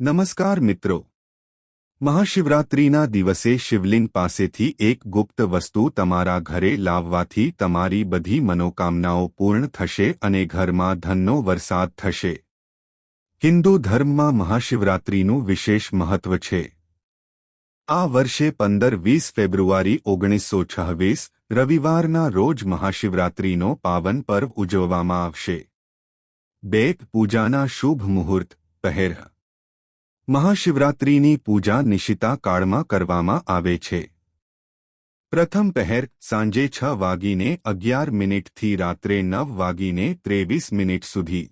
નમસ્કાર મિત્રો. મહાશિવરાત્રિના દિવસે શિવલિંગ પાસેથી એક ગુપ્ત વસ્તુ તમારા ઘરે લાવવાથી તમારી બધી મનોકામનાઓ પૂર્ણ થશે અને ઘરમાં ધનનો વરસાદ થશે. હિન્દુ ધર્મમાં મહાશિવરાત્રિનું વિશેષ મહત્વ છે. આ વર્ષે પંદર વીસ ફેબ્રુઆરી ઓગણીસો છવ્વીસ, રવિવારના રોજ મહાશિવરાત્રિનો પાવન પર્વ ઉજવવામાં આવશે. બે પૂજાના શુભ મુહૂર્ત પહેર મહાશિવરાત્રિની પૂજા નિશિતા કાળમાં કરવામાં આવે છે. પ્રથમ પહેર સાંજે છ વાગીને અગિયાર મિનિટથી રાત્રે નવ વાગીને ત્રેવીસ મિનિટ સુધી.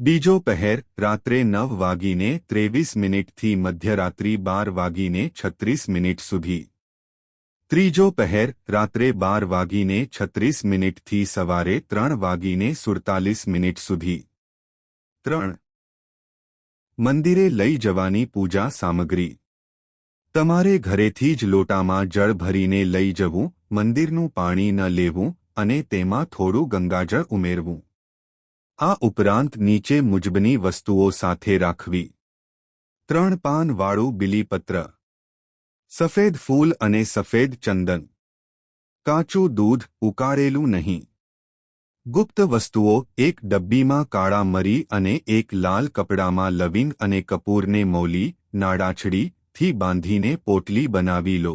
બીજો પહેર રાત્રે નવ વાગીને ત્રેવીસ મિનિટથી મધ્યરાત્રિ બાર વાગીને છત્રીસ મિનિટ સુધી. ત્રીજો પહેર રાત્રે બાર વાગીને છત્રીસ મિનિટથી સવારે ત્રણ વાગીને સુડતાલીસ મિનિટ સુધી. ત્રણ મંદિરે લઈ જવાની પૂજા સામગ્રી. તમારે ઘરેથી જ લોટામાં જળ ભરીને લઈ જવું, મંદિરનું પાણી ન લેવું અને તેમાં થોડું ગંગાજળ ઉમેરવું. આ ઉપરાંત નીચે મુજબની વસ્તુઓ સાથે રાખવી. ત્રણ પાનવાળું બિલીપત્ર. સફેદ ફૂલ અને સફેદ ચંદન. કાચું દૂધ ઉકાળેલું નહીં. ગુપ્ત વસ્તુઓ, એક ડબ્બીમાં કાળા મરી અને એક લાલ કપડામાં લવિંગ અને કપૂરને મૌલી નાડાછડીથી બાંધીને પોટલી બનાવી લો.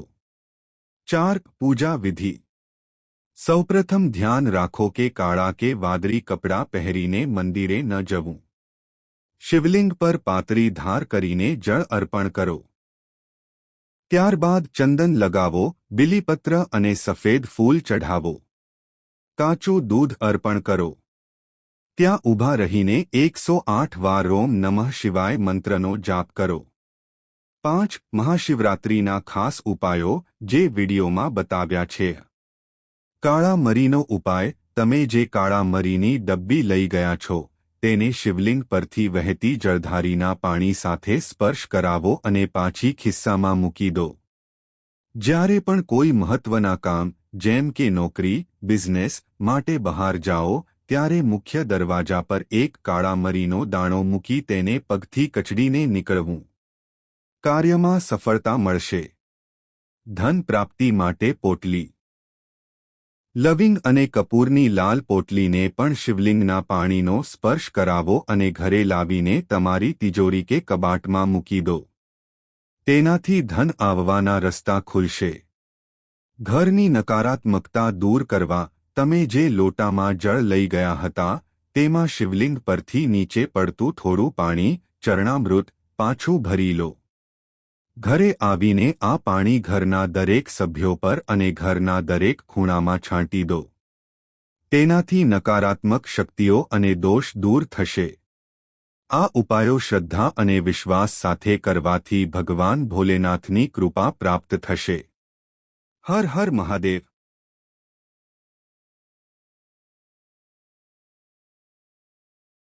ચાર, પૂજા વિધિ. સૌપ્રથમ ધ્યાન રાખો કે કાળા કે વાદળી કપડાં પહેરીને મંદિરે ન જવું. શિવલિંગ પર પાતરી ધાર કરીને જળ અર્પણ કરો. ત્યારબાદ ચંદન લગાવો, બિલીપત્ર અને સફેદ ફૂલ ચઢાવો. કાચું દૂધ અર્પણ કરો. ત્યાં ઊભા રહીને એકસો આઠ વાર રોમ નમઃ શિવાય મંત્રનો જાપ કરો. પાંચ મહાશિવરાત્રિના ખાસ ઉપાયો જે વિડીયોમાં બતાવ્યા છે. કાળા મરીનો ઉપાય, તમે જે કાળા મરીની ડબ્બી લઈ ગયા છો, તેને શિવલિંગ પરથી વહેતી જળધારીના પાણી સાથે સ્પર્શ કરાવો અને પાછી ખિસ્સામાં મૂકી દો. જ્યારે પણ કોઈ મહત્વના કામ જેમ કે નોકરી, બિઝનેસ, માટે બહાર જાઓ, ત્યારે મુખ્ય દરવાજા પર એક કાળા મરીનો દાણો મૂકી તેને પગથી કચડીને નીકળવું. કાર્યમાં સફળતા મળશે. ધન પ્રાપ્તિ માટે પોટલી. લવિંગ અને કપૂરની લાલ પોટલીને પણ શિવલિંગના પાણીનો સ્પર્શ કરાવો અને ઘરે લાવીને તમારી તિજોરી કે કબાટમાં મૂકી દો. તેનાથી ધન આવવાના રસ્તા ખુલશે. ઘરની નકારાત્મકતા દૂર કરવા તમે જે લોટામાં જળ લઈ ગયા હતા, તેમાં શિવલિંગ પરથી નીચે પડતું થોડું પાણી, ચરણામૃત, પાછું ભરી લો. ઘરે આવીને આ પાણી ઘરના દરેક સભ્યો પર અને ઘરના દરેક ખૂણામાં છાંટી દો. તેનાથી નકારાત્મક શક્તિઓ અને દોષ દૂર થશે. આ ઉપાયો શ્રદ્ધા અને વિશ્વાસ સાથે કરવાથી ભગવાન ભોલેનાથની કૃપા પ્રાપ્ત થશે. હર હર મહાદેવ.